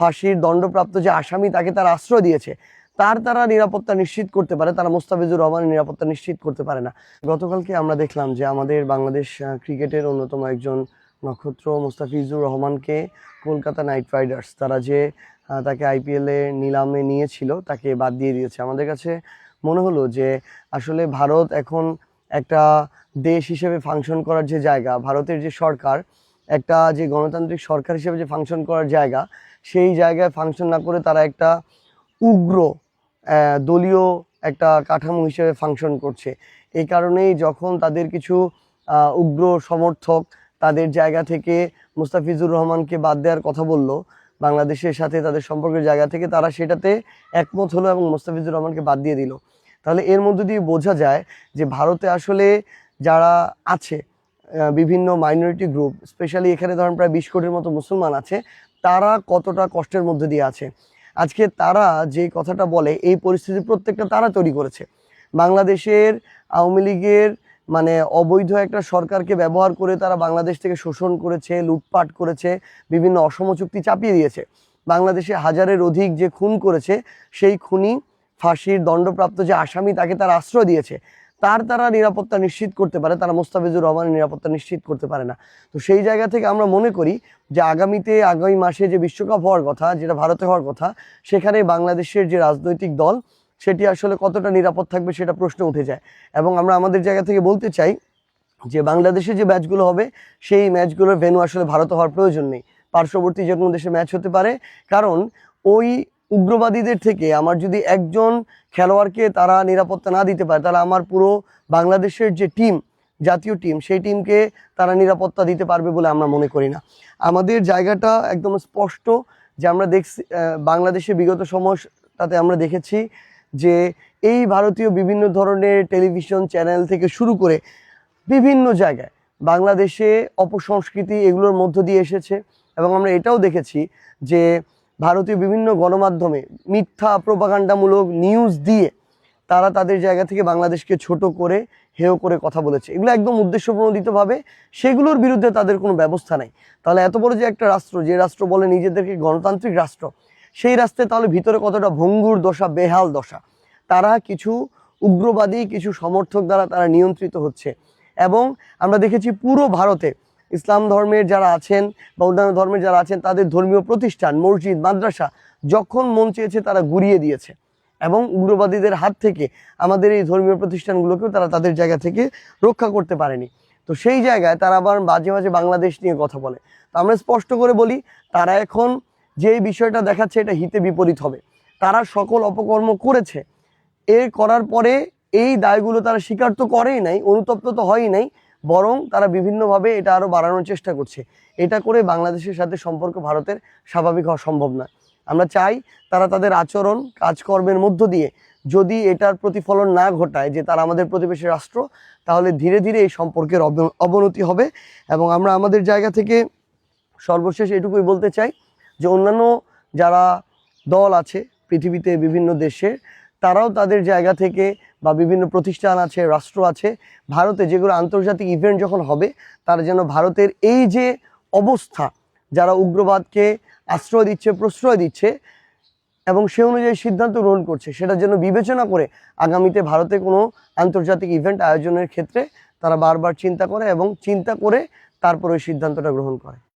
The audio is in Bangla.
ফাঁসির দণ্ডপ্রাপ্ত যে আসামি তাকে তার আশ্রয় দিয়েছে, তার তারা নিরাপত্তা নিশ্চিত করতে পারে, তারা মোস্তাফিজুর রহমানের নিরাপত্তা নিশ্চিত করতে পারে না। গতকালকে আমরা দেখলাম যে আমাদের বাংলাদেশ ক্রিকেটের অন্যতম একজন নক্ষত্র মোস্তাফিজুর রহমানকে কলকাতা নাইট রাইডার্স, তারা যে তাকে আইপিএলে নিলামে নিয়েছিল, তাকে বাদ দিয়ে দিয়েছে। আমাদের কাছে মনে হলো যে আসলে ভারত এখন একটা দেশ হিসেবে ফাংশন করার যে জায়গা, ভারতের যে সরকার, একটা যে গণতান্ত্রিক সরকার হিসেবে যে ফাংশন করার জায়গা সেই জায়গায় ফাংশন না করে তারা একটা উগ্র দলীয় একটা কাঠামো হিসেবে ফাংশন করছে। এই কারণেই যখন তাদের কিছু উগ্র সমর্থক তাদের জায়গা থেকে মুস্তাফিজুর রহমানকে বাদ দেওয়ার কথা বলল, বাংলাদেশের সাথে তাদের সম্পর্কের জায়গা থেকে তারা সেটাতে একমত হলো এবং মুস্তাফিজুর রহমানকে বাদ দিয়ে দিল। তাহলে এর মধ্যে দিয়ে বোঝা যায় যে ভারতে আসলে যারা আছে বিভিন্ন মাইনরিটি গ্রুপ স্পেশালি এখানে ধরেন প্রায় বিশ কোটির মতো মুসলমান আছে তারা কতটা কষ্টের মধ্যে দিয়ে আছে। আজকে তারা যে কথাটা বলে, এই পরিস্থিতি প্রত্যেকটা তারা তৈরি করেছে। বাংলাদেশের আওয়ামী লীগের মানে অবৈধ একটা সরকারকে ব্যবহার করে তারা বাংলাদেশ থেকে শোষণ করেছে, লুটপাট করেছে, বিভিন্ন অসম চুক্তি চাপিয়ে দিয়েছে। বাংলাদেশে হাজারের অধিক যে খুন করেছে, সেই খুনি ফাঁসির দণ্ডপ্রাপ্ত যে আসামি তাকে তারা আশ্রয় দিয়েছে। তার তারা নিরাপত্তা নিশ্চিত করতে পারে, তারা মোস্তাফিজুর রহমানের নিরাপত্তা নিশ্চিত করতে পারে না। তো সেই জায়গা থেকে আমরা মনে করি যে আগামীতে, আগামী মাসে যে বিশ্বকাপ হওয়ার কথা, যেটা ভারতে হওয়ার কথা, সেখানে বাংলাদেশের যে রাজনৈতিক দল, সেটি আসলে কতটা নিরাপদ থাকবে সেটা প্রশ্ন উঠে যায়। এবং আমরা আমাদের জায়গা থেকে বলতে চাই যে বাংলাদেশে যে ম্যাচগুলো হবে, সেই ম্যাচগুলোর ভেন্যু আসলে ভারতে হওয়ার প্রয়োজন নেই। পার্শ্ববর্তী যে কোনো দেশে ম্যাচ হতে পারে, কারণ ওই উগ্রবাদীদের থেকে আমার যদি একজন খেলোয়াড়কে তারা নিরাপত্তা না দিতে পারে, তাহলে আমার পুরো বাংলাদেশের যে টিম, জাতীয় টিম, সেই টিমকে তারা নিরাপত্তা দিতে পারবে বলে আমরা মনে করি না। আমাদের জায়গাটা একদম স্পষ্ট যে আমরা দেখছি বাংলাদেশে বিগত সময়টাতে আমরা দেখেছি যে এই ভারতীয় বিভিন্ন ধরনের টেলিভিশন চ্যানেল থেকে শুরু করে বিভিন্ন জায়গায় বাংলাদেশে অপসংস্কৃতি এগুলোর মধ্য দিয়ে এসেছে এবং আমরা এটাও দেখেছি যে ভারতীয় বিভিন্ন গণমাধ্যমে মিথ্যা প্রোপাগান্ডামূলক নিউজ দিয়ে তারা তাদের জায়গা থেকে বাংলাদেশকে ছোট করে, হেয় করে কথা বলেছে। এগুলো একদম উদ্দেশ্যপ্রণোদিতভাবে সেগুলোর বিরুদ্ধে তাদের কোনো ব্যবস্থা নাই। তাহলে এত বড় যে একটা রাষ্ট্র, যে রাষ্ট্র বলে নিজেদেরকে গণতান্ত্রিক রাষ্ট্র, সেই রাষ্ট্রে তাহলে ভিতরে কতটা ভঙ্গুর দশা, বেহাল দশা? তারা কিছু উগ্রবাদী, কিছু সমর্থক দ্বারা তারা নিয়ন্ত্রিত হচ্ছে। এবং আমরা দেখেছি পুরো ভারতে ইসলাম ধর্মের যারা আছেন বা অন্যান্য ধর্মের যারা আছেন, তাদের ধর্মীয় প্রতিষ্ঠান, মসজিদ, মাদ্রাসা যখন মন চেয়েছে তারা গুড়িয়ে দিয়েছে। এবং উগ্রবাদীদের হাত থেকে আমাদের এই ধর্মীয় প্রতিষ্ঠানগুলোকেও তারা তাদের জায়গা থেকে রক্ষা করতে পারেনি। তো সেই জায়গায় তারা আবার মাঝে মাঝে বাংলাদেশ নিয়ে কথা বলে। তো আমরা স্পষ্ট করে বলি, তারা এখন যে বিষয়টা দেখাচ্ছে এটা হিতে বিপরীত হবে। তারা সকল অপকর্ম করেছে। এর করার পরে এই দায়গুলো তারা স্বীকার তো করেই নাই, অনুতপ্ত তো হয়ই নাই। বরং তারা বিভিন্নভাবে এটা আরও বাড়ানোর চেষ্টা করছে। এটা করে বাংলাদেশের সাথে সম্পর্ক ভারতের স্বাভাবিক হওয়া সম্ভব নয় আমরা চাই তারা তাদের আচরণ, কাজকর্মের মধ্য দিয়ে যদি এটার প্রতিফলন না ঘটায় যে তারা আমাদের প্রতিবেশী রাষ্ট্র, তাহলে ধীরে ধীরে এই সম্পর্কের অব- অবনতি হবে এবং আমরা আমাদের জায়গা থেকে সর্বশেষ এটুকুই বলতে চাই যে অন্যান্য যারা দল আছে, পৃথিবীতে বিভিন্ন দেশে তারাও তাদের জায়গা থেকে বা বিভিন্ন প্রতিষ্ঠান আছে, রাষ্ট্র আছে, ভারতে যেগুলো আন্তর্জাতিক ইভেন্ট যখন হবে, তারা যেন ভারতের এই যে অবস্থা, যারা উগ্রবাদকে আশ্রয় দিচ্ছে, প্রশ্রয় দিচ্ছে, এবং সে অনুযায়ী সিদ্ধান্ত গ্রহণ করছে, সেটা যেন বিবেচনা করে আগামীতে ভারতে কোনো আন্তর্জাতিক ইভেন্ট আয়োজনের ক্ষেত্রে তারা বারবার চিন্তা করে এবং চিন্তা করে তারপর ওই সিদ্ধান্তটা গ্রহণ করে।